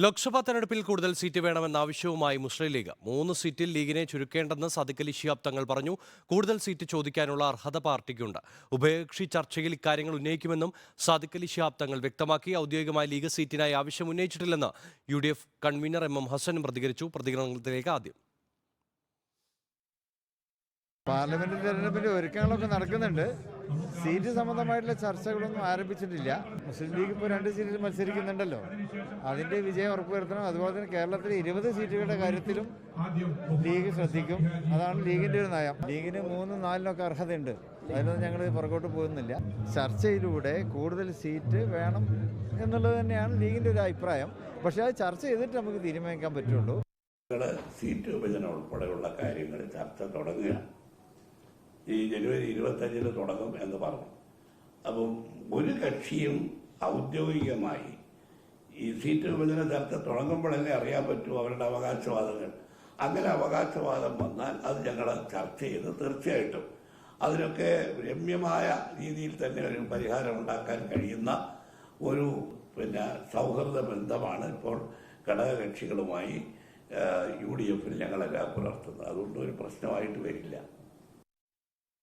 ലോക്സഭാ തെരഞ്ഞെടുപ്പിൽ കൂടുതൽ സീറ്റ് വേണമെന്ന ആവശ്യവുമായി മുസ്ലിം ലീഗ്. മൂന്ന് സീറ്റിൽ ലീഗിനെ ചുരുക്കേണ്ടെന്ന് സാദിഖ് അലി ശിഹാബ് തങ്ങൾ പറഞ്ഞു. കൂടുതൽ സീറ്റ് ചോദിക്കാനുള്ള അർഹത പാർട്ടിക്കുണ്ട്. ഉഭയകക്ഷി ചർച്ചയിൽ ഇക്കാര്യങ്ങൾ ഉന്നയിക്കുമെന്നും സാദിഖ് അലി ശിഹാബ് തങ്ങൾ വ്യക്തമാക്കി. ഔദ്യോഗികമായി ലീഗ് സീറ്റിനായി ആവശ്യം ഉന്നയിച്ചിട്ടില്ലെന്ന് U convener M M Hassan പ്രതികരിച്ചു. പ്രതികരണത്തിലേക്ക് ആദ്യം. പാർലമെന്റ് തെരഞ്ഞെടുപ്പിന്റെ ഒരുക്കങ്ങളൊക്കെ നടക്കുന്നുണ്ട്. സീറ്റ് സംബന്ധമായിട്ടുള്ള ചർച്ചകളൊന്നും ആരംഭിച്ചിട്ടില്ല. മുസ്ലിം ലീഗ് ഇപ്പോൾ രണ്ട് സീറ്റിൽ മത്സരിക്കുന്നുണ്ടല്ലോ. അതിന്റെ വിജയം ഉറപ്പുവരുത്തണം. അതുപോലെ തന്നെ കേരളത്തിലെ ഇരുപത് സീറ്റുകളുടെ കാര്യത്തിലും ലീഗ് ശ്രദ്ധിക്കും. അതാണ് ലീഗിന്റെ ഒരു നയം. ലീഗിന് മൂന്നും നാലിനൊക്കെ അർഹതയുണ്ട്. അതിലൊന്നും ഞങ്ങൾ പുറകോട്ട് പോകുന്നില്ല. ചർച്ചയിലൂടെ കൂടുതൽ സീറ്റ് വേണം എന്നുള്ളത് തന്നെയാണ് ലീഗിന്റെ ഒരു അഭിപ്രായം. പക്ഷേ അത് ചർച്ച ചെയ്തിട്ട് നമുക്ക് തീരുമാനിക്കാൻ പറ്റുള്ളൂ. സീറ്റ് വിഭജനം ഉൾപ്പെടെയുള്ള കാര്യങ്ങൾ ചർച്ച തുടങ്ങുകയാണ്. ഈ ജനുവരി ഇരുപത്തഞ്ചിന് തുടങ്ങും എന്ന് പറഞ്ഞു. അപ്പം ഒരു കക്ഷിയും ഔദ്യോഗികമായി ഈ സീറ്റ് വിഭജന ചർച്ച തുടങ്ങുമ്പോഴല്ലേ അറിയാൻ പറ്റൂ അവരുടെ അവകാശവാദങ്ങൾ. അങ്ങനെ അവകാശവാദം വന്നാൽ അത് ഞങ്ങൾ ചർച്ച ചെയ്ത് തീർച്ചയായിട്ടും അതിനൊക്കെ രമ്യമായ രീതിയിൽ തന്നെ ഒരു പരിഹാരം ഉണ്ടാക്കാൻ കഴിയുന്ന ഒരു പിന്നെ സൗഹൃദ ബന്ധമാണ് ഇപ്പോൾ ഘടകകക്ഷികളുമായി യു ഡി എഫിൽ ഞങ്ങളെല്ലാം പുലർത്തുന്നത്. അതുകൊണ്ട് ഒരു പ്രശ്നമായിട്ട് വരില്ല.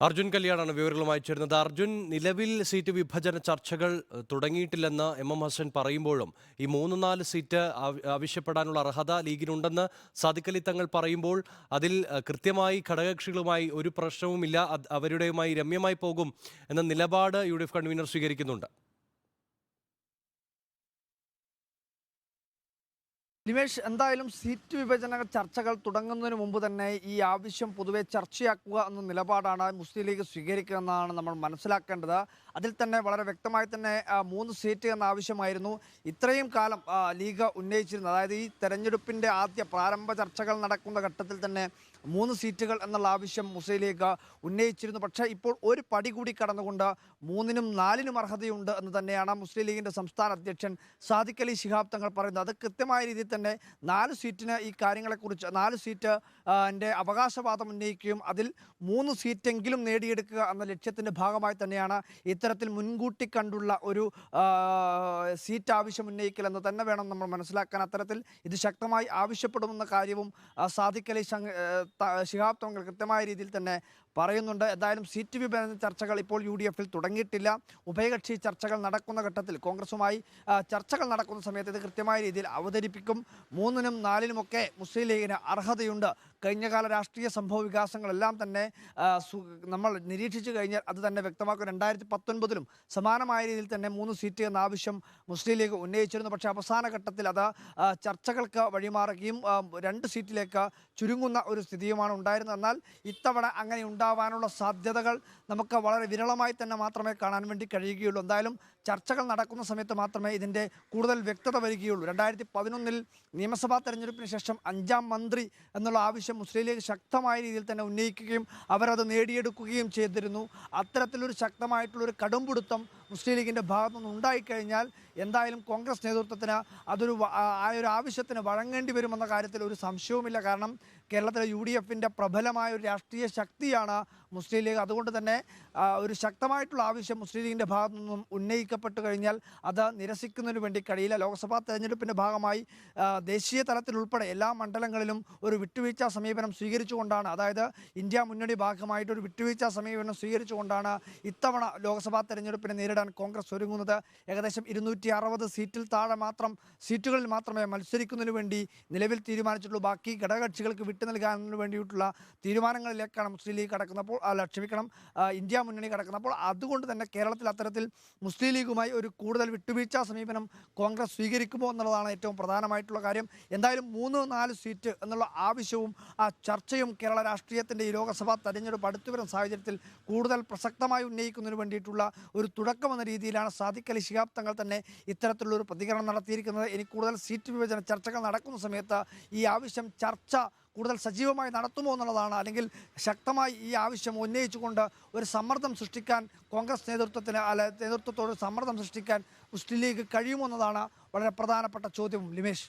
അർജുൻ കല്യാണാണ് വിവരങ്ങളുമായി ചേരുന്നത്. അർജുൻ നിലവിൽ സീറ്റ് വിഭജന ചർച്ചകൾ തുടങ്ങിയിട്ടില്ലെന്ന് എം എം ഹസൻ പറയുമ്പോഴും ഈ മൂന്ന് നാല് സീറ്റ് ആവ- ആവശ്യപ്പെടാനുള്ള അർഹത ലീഗിനുണ്ടെന്ന് സാദിഖലി തങ്ങൾ പറയുമ്പോൾ അതിൽ കൃത്യമായി ഘടകകക്ഷികളുമായി ഒരു പ്രശ്നവുമില്ല അവരുടെയുമായി രമ്യമായി പോകും എന്ന നിലപാട് യു ഡി എഫ് കൺവീനർ സ്വീകരിക്കുന്നുണ്ട്. നിമേഷ് എന്തായാലും സീറ്റ് വിഭജന ചർച്ചകൾ തുടങ്ങുന്നതിന് മുമ്പ് തന്നെ ഈ ആവശ്യം പൊതുവെ ചർച്ചയാക്കുക എന്ന നിലപാടാണ് മുസ്ലിം ലീഗ് സ്വീകരിക്കുക എന്നാണ് നമ്മൾ മനസ്സിലാക്കേണ്ടത്. അതിൽ തന്നെ വളരെ വ്യക്തമായി തന്നെ മൂന്ന് സീറ്റ് എന്ന ആവശ്യമായിരുന്നു. ഇത്രയും കാലം ലീഗ് ഉന്നയിച്ചിരുന്നത്. അതായത് ഈ തെരഞ്ഞെടുപ്പിന്റെ ആദ്യ പ്രാരംഭ ചർച്ചകൾ നടക്കുന്ന ഘട്ടത്തിൽ തന്നെ മൂന്ന് സീറ്റുകൾ എന്നുള്ള ആവശ്യം മുസ്ലിം ലീഗ് ഉന്നയിച്ചിരുന്നു. പക്ഷേ ഇപ്പോൾ ഒരു പടി കൂടി കടന്നുകൊണ്ട് മൂന്നിനും നാലിനും അർഹതയുണ്ട് എന്ന് തന്നെയാണ് മുസ്ലിം ലീഗിന്റെ സംസ്ഥാന അധ്യക്ഷൻ സാദിഖ് അലി ശിഹാബ് തങ്ങൾ പറയുന്നത്. അത് കൃത്യമായ രീതിയിൽ തന്നെ നാല് സീറ്റിന് ഈ കാര്യങ്ങളെക്കുറിച്ച് നാല് സീറ്റ് എന്റെ അവകാശവാദം ഉന്നയിക്കുകയും അതിൽ മൂന്ന് സീറ്റെങ്കിലും നേടിയെടുക്കുക എന്ന ലക്ഷ്യത്തിന്റെ ഭാഗമായി തന്നെയാണ് ഇത്തരത്തിൽ മുൻകൂട്ടി കണ്ടുള്ള ഒരു സീറ്റ് ആവശ്യം ഉന്നയിക്കൽ എന്ന് തന്നെ വേണം നമ്മൾ മനസ്സിലാക്കാൻ. അത്തരത്തിൽ ഇത് ശക്തമായി ആവശ്യപ്പെടുമെന്ന കാര്യവും സാദിഖ് അലി ശിഹാബ് തങ്ങൾ കൃത്യമായ രീതിയിൽ തന്നെ പറയുന്നുണ്ട്. എന്തായാലും സീറ്റ് വിഭജന ചർച്ചകൾ ഇപ്പോൾ യു ഡി എഫിൽ തുടങ്ങിയിട്ടില്ല. ഉഭയകക്ഷി ചർച്ചകൾ നടക്കുന്ന ഘട്ടത്തിൽ കോൺഗ്രസുമായി ചർച്ചകൾ നടക്കുന്ന സമയത്ത് ഇത് കൃത്യമായ രീതിയിൽ അവതരിപ്പിക്കും. മൂന്നിനും നാലിനുമൊക്കെ മുസ്ലിം ലീഗിന് അർഹതയുണ്ട്. കഴിഞ്ഞകാല രാഷ്ട്രീയ സംഭവ വികാസങ്ങളെല്ലാം തന്നെ നമ്മൾ നിരീക്ഷിച്ചു കഴിഞ്ഞാൽ അത് തന്നെ വ്യക്തമാക്കും. രണ്ടായിരത്തി പത്തൊൻപതിലും സമാനമായ രീതിയിൽ തന്നെ മൂന്ന് സീറ്റ് എന്ന ആവശ്യം മുസ്ലിം ലീഗ് ഉന്നയിച്ചിരുന്നു. പക്ഷേ അവസാന ഘട്ടത്തിൽ അത് ചർച്ചകൾക്ക് വഴിമാറുകയും രണ്ട് സീറ്റിലേക്ക് ചുരുങ്ങുന്ന ഒരു സ്ഥിതിയുമാണ് ഉണ്ടായിരുന്നത്. എന്നാൽ ഇത്തവണ അങ്ങനെ ഉണ്ടാവാനുള്ള സാധ്യതകൾ നമുക്ക് വളരെ വിരളമായി തന്നെ മാത്രമേ കാണാൻ വേണ്ടി കഴിയുകയുള്ളൂ. എന്തായാലും ചർച്ചകൾ നടക്കുന്ന സമയത്ത് മാത്രമേ ഇതിന്റെ കൂടുതൽ വ്യക്തത വരികയുള്ളൂ. രണ്ടായിരത്തി പതിനൊന്നിൽ നിയമസഭാ തെരഞ്ഞെടുപ്പിന് ശേഷം അഞ്ചാം മന്ത്രി എന്നുള്ള ആവശ്യം മുസ്ലിം ലീഗ് ശക്തമായ രീതിയിൽ തന്നെ ഉന്നയിക്കുകയും അവരത് നേടിയെടുക്കുകയും ചെയ്തിരുന്നു. അത്തരത്തിലൊരു ശക്തമായിട്ടുള്ളൊരു കടുംപിടുത്തം മുസ്ലിം ലീഗിന്റെ ഭാഗത്തു നിന്ന് ഉണ്ടായിക്കഴിഞ്ഞാൽ എന്തായാലും കോൺഗ്രസ് നേതൃത്വത്തിന് അതൊരു ആ ഒരു ആവശ്യത്തിന് വഴങ്ങേണ്ടി വരുമെന്ന കാര്യത്തിൽ ഒരു സംശയവുമില്ല. കാരണം കേരളത്തിലെ യു ഡി എഫിന്റെ പ്രബലമായ ഒരു രാഷ്ട്രീയ ശക്തിയാണ് 하나 മുസ്ലിം ലീഗ്. അതുകൊണ്ട് തന്നെ ഒരു ശക്തമായിട്ടുള്ള ആവശ്യം മുസ്ലിം ലീഗിന്റെ ഭാഗത്തു നിന്നും ഉന്നയിക്കപ്പെട്ടു കഴിഞ്ഞാൽ അത് നിരസിക്കുന്നതിന് വേണ്ടി കഴിയില്ല. ലോക്സഭാ തെരഞ്ഞെടുപ്പിന്റെ ഭാഗമായി ദേശീയ തലത്തിലുൾപ്പെടെ എല്ലാ മണ്ഡലങ്ങളിലും ഒരു വിട്ടുവീഴ്ച സമീപനം സ്വീകരിച്ചുകൊണ്ടാണ് അതായത് ഇന്ത്യ മുന്നണി ഭാഗമായിട്ട് ഒരു വിട്ടുവീഴ്ച സമീപനം സ്വീകരിച്ചുകൊണ്ടാണ് ഇത്തവണ ലോക്സഭാ തെരഞ്ഞെടുപ്പിനെ നേരിടാൻ കോൺഗ്രസ് ഒരുങ്ങുന്നത്. ഏകദേശം ഇരുന്നൂറ്റി അറുപത് സീറ്റിൽ താഴെ മാത്രം സീറ്റുകളിൽ മാത്രമേ മത്സരിക്കുന്നതിന് വേണ്ടി നിലവിൽ തീരുമാനിച്ചിട്ടുള്ളൂ. ബാക്കി ഘടകകക്ഷികൾക്ക് വിട്ടു നൽകാൻ വേണ്ടിയിട്ടുള്ള തീരുമാനങ്ങളിലേക്കാണ് മുസ്ലിം ലീഗ് കടക്കുന്നപ്പോൾ അല്ല ക്ഷമിക്കണം ഇന്ത്യ മുന്നണി കടക്കുന്നപ്പോൾ അതുകൊണ്ട് തന്നെ കേരളത്തിൽ അത്തരത്തിൽ മുസ്ലിം ലീഗുമായി ഒരു കൂടുതൽ വിട്ടുവീഴ്ച സമീപനം കോൺഗ്രസ് സ്വീകരിക്കുമോ എന്നുള്ളതാണ് ഏറ്റവും പ്രധാനമായിട്ടുള്ള കാര്യം. എന്തായാലും മൂന്ന് നാല് സീറ്റ് എന്നുള്ള ആവശ്യവും ആ ചർച്ചയും കേരള രാഷ്ട്രീയത്തിന്റെ ഈ ലോക്സഭാ തെരഞ്ഞെടുപ്പ് അടുത്തു വരുന്ന സാഹചര്യത്തിൽ കൂടുതൽ പ്രസക്തമായി ഉന്നയിക്കുന്നതിന് വേണ്ടിയിട്ടുള്ള ഒരു തുടക്കം എന്ന രീതിയിലാണ് അലി ശിഹാബ് തങ്ങൾ തന്നെ ഇത്തരത്തിലുള്ള ഒരു പ്രതികരണം നടത്തിയിരിക്കുന്നത്. ഇനി കൂടുതൽ സീറ്റ് വിഭജന ചർച്ചകൾ നടക്കുന്ന സമയത്ത് ഈ ആവശ്യം ചർച്ച കൂടുതൽ സജീവമായി നടത്തുമോ എന്നുള്ളതാണ്. അല്ലെങ്കിൽ ശക്തമായി ഈ ആവശ്യം ഉന്നയിച്ചുകൊണ്ട് ഒരു സമ്മർദ്ദം സൃഷ്ടിക്കാൻ കോൺഗ്രസ് നേതൃത്വത്തിന് അല്ല നേതൃത്വത്തോട് സമ്മർദ്ദം സൃഷ്ടിക്കാൻ മുസ്ലിം ലീഗ് കഴിയുമോ എന്നതാണ് വളരെ പ്രധാനപ്പെട്ട ചോദ്യവും. ലിമേഷ്.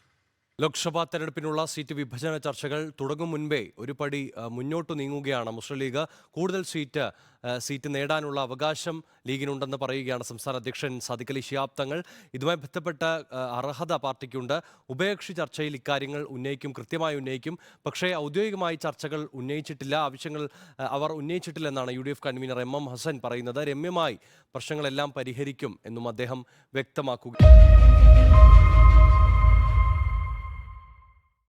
ലോക്സഭാ തെരഞ്ഞെടുപ്പിനുള്ള സീറ്റ് വിഭജന ചർച്ചകൾ തുടങ്ങും മുൻപേ ഒരു പടി മുന്നോട്ട് നീങ്ങുകയാണ് മുസ്ലിം ലീഗ്. കൂടുതൽ സീറ്റ് സീറ്റ് നേടാനുള്ള അവകാശം ലീഗിനുണ്ടെന്ന് പറയുകയാണ് സംസ്ഥാന അധ്യക്ഷൻ സാദിഖ് അലി ശിഹാബ് തങ്ങൾ. ഇതുമായി ബന്ധപ്പെട്ട അർഹത പാർട്ടിക്കുണ്ട്. ഉഭയകക്ഷി ചർച്ചയിൽ ഇക്കാര്യങ്ങൾ ഉന്നയിക്കും കൃത്യമായി ഉന്നയിക്കും. പക്ഷേ ഔദ്യോഗികമായി ചർച്ചകൾ ഉന്നയിച്ചിട്ടില്ല. ആവശ്യങ്ങൾ അവർ ഉന്നയിച്ചിട്ടില്ലെന്നാണ് U D F convener M M Hassan പറയുന്നത്. രമ്യമായി പ്രശ്നങ്ങളെല്ലാം പരിഹരിക്കും എന്നും അദ്ദേഹം വ്യക്തമാക്കുക